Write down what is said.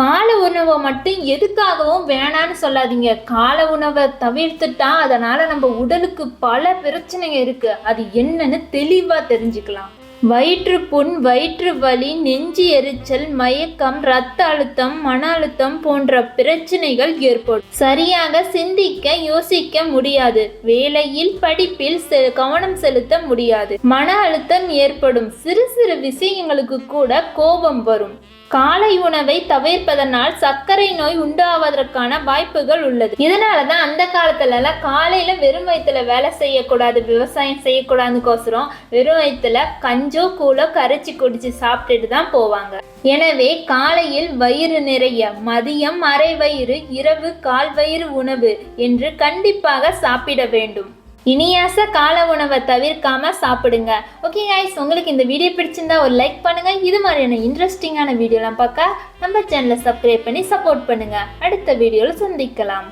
கால உணவை மட்டும் எதுக்காகவும் வேணான்னு சொல்லாதீங்க. கால உணவை தவிர்த்துட்டா அதனால நம்ம உடலுக்கு பல பிரச்சனைங்க இருக்கு. அது என்னன்னு தெளிவா தெரிஞ்சுக்கலாம். வயிற்று புண் வயிற்று வலி நெஞ்சு எரிச்சல் மயக்கம் இரத்த அழுத்தம் மன அழுத்தம் போன்ற பிரச்சனைகள் ஏற்படும். சரியாக சிந்திக்க யோசிக்க முடியாது. வேலையில் படிப்பில் செ- கவனம் செலுத்த முடியாது. மன அழுத்தம் ஏற்படும். சிறு சிறு விஷயங்களுக்கு கூட கோபம் வரும். காலை உணவை தவிர்ப்பதனால் சர்க்கரை நோய் உண்டாவதற்கான வாய்ப்புகள் உள்ளது. இதனால தான் அந்த காலத்துலலாம் காலையில் வெறும் வயிற்றுல வேலை செய்யக்கூடாது விவசாயம் செய்யக்கூடாதுக்கோசரம் வெறும் வயிற்றுல கஞ்சோ கூழோ கரைச்சி குடிச்சு சாப்பிட்டுட்டு தான் போவாங்க. எனவே காலையில் வயிறு நிறைய மதியம் அரை வயிறு இரவு கால் வயிறு உணவு என்று கண்டிப்பாக சாப்பிட வேண்டும். இனியாச கால உணவை தவிர்க்காம சாப்பிடுங்க. ஓகே ஐஸ் உங்களுக்கு இந்த வீடியோ பிடிச்சிருந்தா ஒரு லைக் பண்ணுங்க. இது மாதிரியான இன்ட்ரெஸ்டிங்கான வீடியோலாம் பார்க்க நம்ம சேனலை சப்ஸ்கிரைப் பண்ணி சப்போர்ட் பண்ணுங்க. அடுத்த வீடியோவில் சந்திக்கலாம்.